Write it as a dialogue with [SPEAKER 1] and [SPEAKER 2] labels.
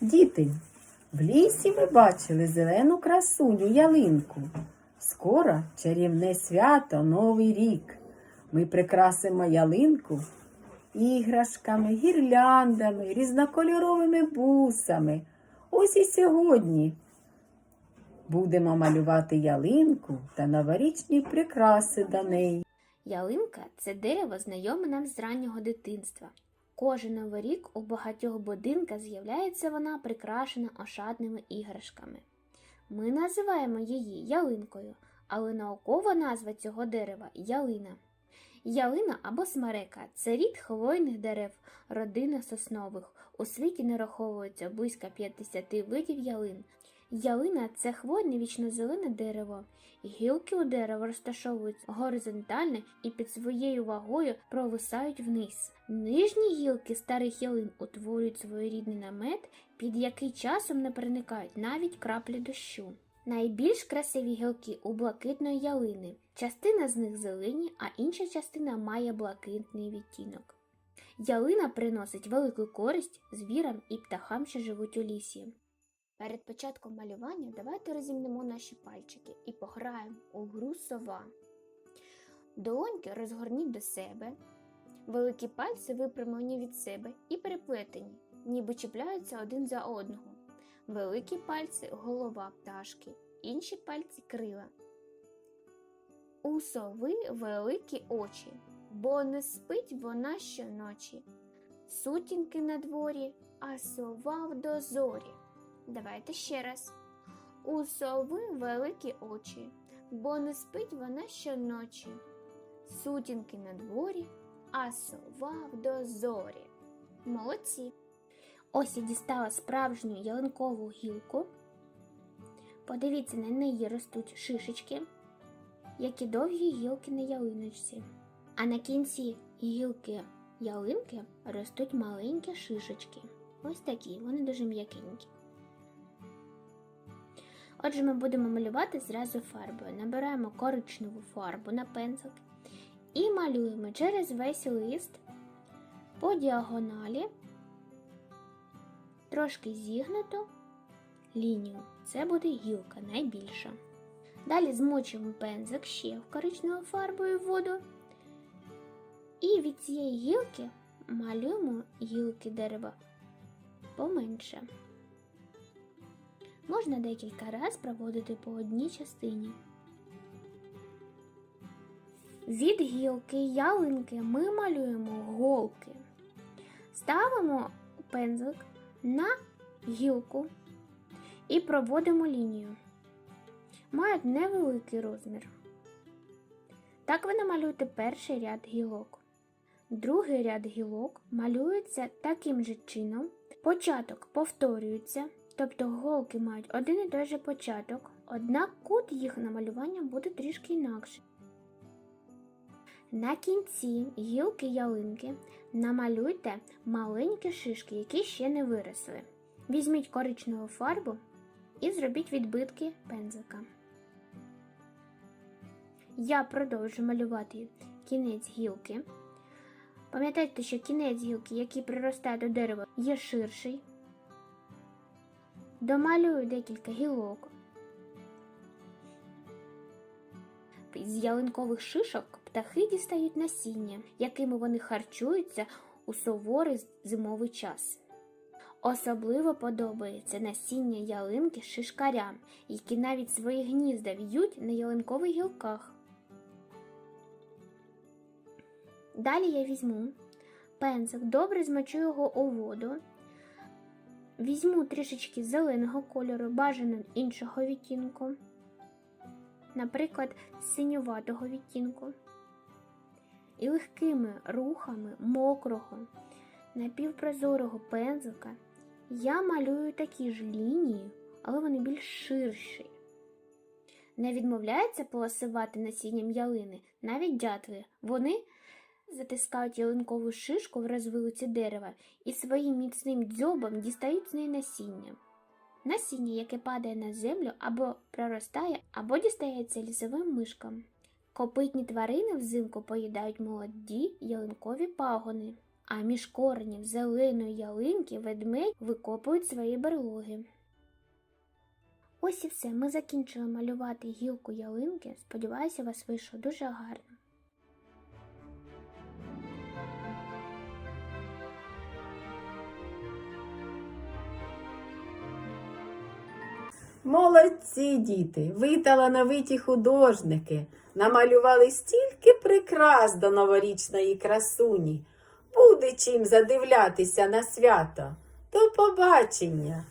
[SPEAKER 1] Діти, в лісі ми бачили зелену красуню ялинку. Скоро чарівне свято, Новий рік. Ми прикрасимо ялинку іграшками, гірляндами, різнокольоровими бусами. Ось і сьогодні будемо малювати ялинку та новорічні прикраси до неї.
[SPEAKER 2] Ялинка це дерево знайоме нам з раннього дитинства. Кожен новий рік у багатьох будинках з'являється вона прикрашена ошатними іграшками. Ми називаємо її ялинкою, але наукова назва цього дерева ялина. Ялина або смерека це рід хвойних дерев, родини соснових. У світі нараховується близько 50 видів ялин. Ялина це хвойне вічнозелене дерево. Гілки у дерева розташовуються горизонтально і під своєю вагою провисають вниз. Нижні гілки старих ялин утворюють своєрідний намет, під який часом не проникають навіть краплі дощу. Найбільш красиві гілки у блакитної ялини. Частина з них зелені, а інша частина має блакитний відтінок. Ялина приносить велику користь звірам і птахам, що живуть у лісі. Перед початком малювання давайте розімнемо наші пальчики і пограємо у гру сова. Долоньки розгорніть до себе, великі пальці випрямлені від себе і переплетені, ніби чіпляються один за одного. Великі пальці голова пташки, інші пальці крила. У сови великі очі, бо не спить вона щоночі. Сутінки на дворі, а сова в дозорі. Давайте ще раз. У сови великі очі, бо не спить вона щоночі. Сутінки на дворі, а сова в дозорі. Молодці. Ось я дістала справжню ялинкову гілку. Подивіться, на неї ростуть шишечки, які довгі гілки на ялиночці. А на кінці гілки ялинки ростуть маленькі шишечки. Ось такі, вони дуже м'якенькі. Отже, ми будемо малювати зразу фарбою. Набираємо коричневу фарбу на пензлик і малюємо через весь лист по діагоналі, трошки зігнуту лінію. Це буде гілка найбільша. Далі змочуємо пензлик ще в коричневою фарбою воду. І від цієї гілки малюємо гілки дерева поменше. Можна декілька разів проводити по одній частині. Від гілки ялинки ми малюємо голки. Ставимо пензлик на гілку і проводимо лінію. Мають невеликий розмір. Так ви намалюєте перший ряд гілок. Другий ряд гілок малюється таким же чином. Початок повторюється. Тобто голки мають один і той же початок, однак кут їх намалювання буде трішки інакше. На кінці гілки ялинки намалюйте маленькі шишки, які ще не виросли. Візьміть коричневу фарбу і зробіть відбитки пензлика. Я продовжу малювати кінець гілки. Пам'ятайте, що кінець гілки, який приростає до дерева, є ширший. Домалюю декілька гілок. З ялинкових шишок птахи дістають насіння, якими вони харчуються у суворий зимовий час. Особливо подобається насіння ялинки шишкарям, які навіть свої гнізда в'ють на ялинкових гілках. Далі я візьму пензик, добре змочу його у воду. Візьму трішечки зеленого кольору, бажано іншого відтінку, наприклад, синюватого відтінку. І легкими рухами мокрого, напівпрозорого пензлика я малюю такі ж лінії, але вони більш ширші. Не відмовляється полосувати насінням ялини навіть дятли. Вони затискають ялинкову шишку в розвилиці дерева і своїм міцним дзьобом дістають з неї насіння. Насіння, яке падає на землю або проростає, або дістається лісовим мишкам. Копитні тварини взимку поїдають молоді ялинкові пагони. а між коренів зеленої ялинки ведмедь викопують свої берлоги. Ось і все. Ми закінчили малювати гілку ялинки. Сподіваюся, вас вийшло дуже гарно.
[SPEAKER 1] Молодці, діти, ви талановиті художники, намалювали стільки прикрас до новорічної красуні. Буде чим задивлятися на свято. До побачення!